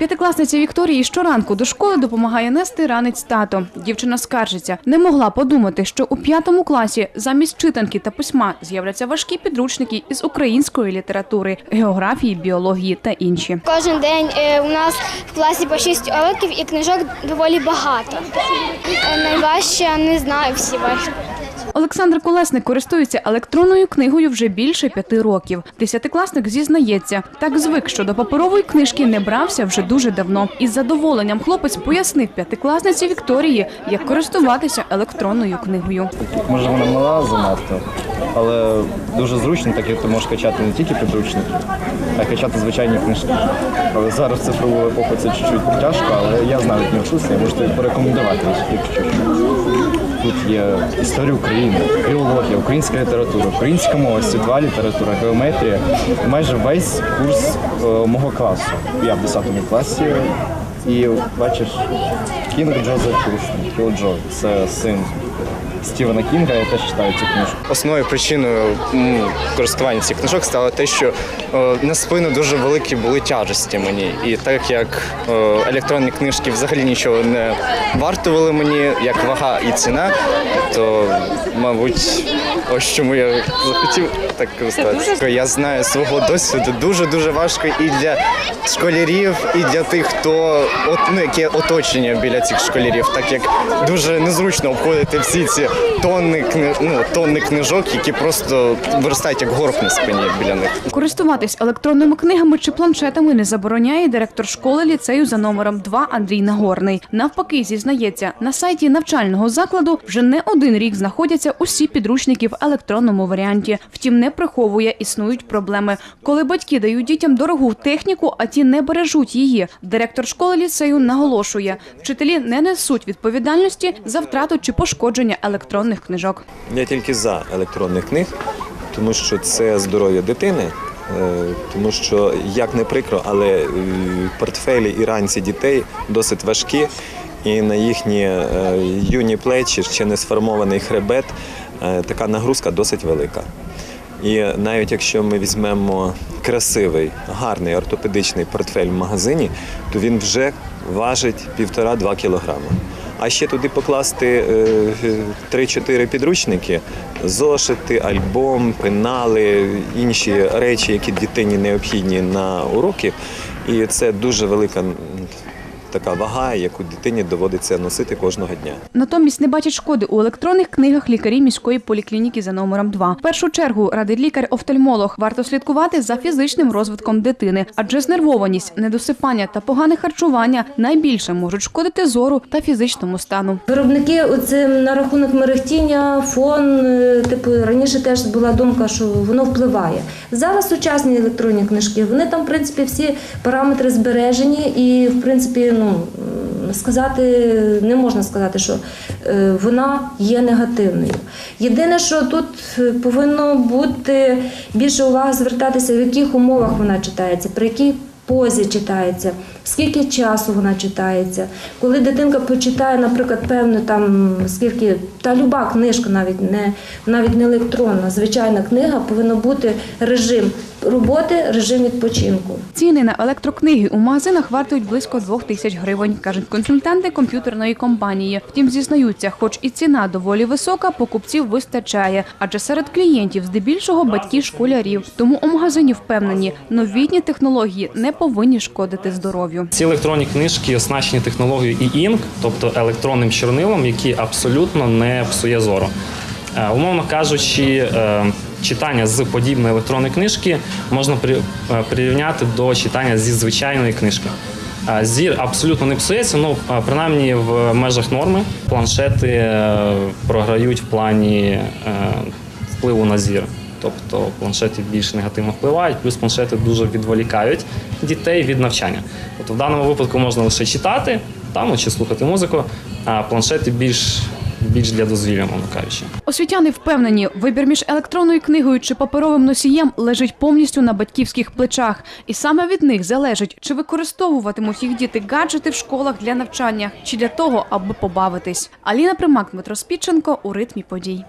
П'ятикласниця Вікторії щоранку до школи допомагає нести ранець тато. Дівчина скаржиться, не могла подумати, що у п'ятому класі замість читанки та письма з'являться важкі підручники із української літератури, географії, біології та інші. Кожен день е, у нас в класі по 6 уроків і книжок доволі багато. Е, Найважче не знаю всі важко. Олександр Колесник користується електронною книгою вже більше п'яти років. Десятикласник зізнається, так звик, що до паперової книжки не брався вже дуже давно. Із задоволенням хлопець пояснив п'ятикласниці Вікторії, як користуватися електронною книгою. Може вона мала занадто, але дуже зручно, так як ти можеш качати не тільки підручники, а й качати звичайні книжки. Але зараз цифрову епоху це чуть-чуть тяжко, але я знаю, не вчуся, я можу тобі порекомендувати, якщо що. Тут є історія України, філологія, українська література, українська мова, світова література, геометрія. Майже весь курс е, мого класу. Я в 10 класі. І бачиш, Кінг Джозеф Кушн, Кілджо, це син Стівена Кінга, я теж читаю цю книжку. Основною причиною користування цих книжок стало те, що е, на спину дуже великі були тяжесті мені. І так як е, електронні книжки взагалі нічого не вартували мені, як вага і ціна, то, мабуть, ось чому я захотів так користуватися. Я знаю свого досвіду дуже дуже важко і для школярів, і для тих, хто от, ну, яке оточення біля цих школярів, так як дуже незручно обходити всі ці тонни кни... ну, тонни книжок, які просто виростають як горб на спині біля них. Користуватись електронними книгами чи планшетами не забороняє директор школи ліцею за номером 2 Андрій Нагорний. Навпаки, зізнається, на сайті навчального закладу вже не один рік знаходяться усі підручники в електронному варіанті. Втім, не приховує, існують проблеми. Коли батьки дають дітям дорогу техніку, а ті не бережуть її. Директор школи ліцею наголошує, вчителі не несуть відповідальності за втрату чи пошкодження електронних книжок. Я тільки за електронних книг, тому що це здоров'я дитини. е, Тому що, як не прикро, але е, портфелі і ранці дітей досить важкі, і на їхні е, юні плечі, ще не сформований хребет, така нагрузка досить велика. І навіть якщо ми візьмемо красивий, гарний ортопедичний портфель в магазині, то він вже важить півтора-два кілограми. А ще туди покласти е, 3-4 підручники, зошити, альбом, пенали, інші речі, які дитині необхідні на уроки. І це дуже велика така вага, яку дитині доводиться носити кожного дня. Натомість не бачать шкоди у електронних книгах лікарі міської поліклініки за номером 2. В першу чергу радить лікар-офтальмолог. Варто слідкувати за фізичним розвитком дитини, адже знервованість, недосипання та погане харчування найбільше можуть шкодити зору та фізичному стану. Виробники оце на рахунок мерехтіння, фон, е, типу раніше теж була думка, що воно впливає. Зараз сучасні електронні книжки, вони там, в принципі, всі параметри збережені, і в принципі, ну сказати не можна сказати, що е, вона є негативною. Єдине, що тут е, повинно бути більше уваги звертатися, в яких умовах вона читається, при якій позі читається, скільки часу вона читається. Коли дитинка почитає, наприклад, певно там скільки та люба книжка, навіть не навіть не електронна, звичайна книга, повинна бути режим роботи, режим відпочинку. Ціни на електрокниги у магазинах вартують близько двох тисяч гривень, кажуть консультанти комп'ютерної компанії. Втім, зізнаються, хоч і ціна доволі висока, покупців вистачає, адже серед клієнтів здебільшого батьки школярів. Тому у магазині впевнені, новітні технології не повинні шкодити здоров'ю. Ці електронні книжки оснащені технологією e-ink, тобто електронним чорнилом, який абсолютно не псує зору. Е, Умовно кажучи, е, читання з подібної електронної книжки можна е, прирівняти до читання зі звичайної книжки. Е, Зір абсолютно не псується, ну е, принаймні в межах норми. Планшети програють в плані впливу на зір. Тобто планшети більш негативно впливають, плюс планшети дуже відволікають дітей від навчання. Тобто в даному випадку можна лише читати там чи слухати музику, а планшети більш, більш для дозвілля, мовно кажучи. Освітяни впевнені, вибір між електронною книгою чи паперовим носієм лежить повністю на батьківських плечах, і саме від них залежить, чи використовуватимуть їх діти гаджети в школах для навчання, чи для того, аби побавитись. Аліна Примак, Дмитро Спіченко у ритмі подій.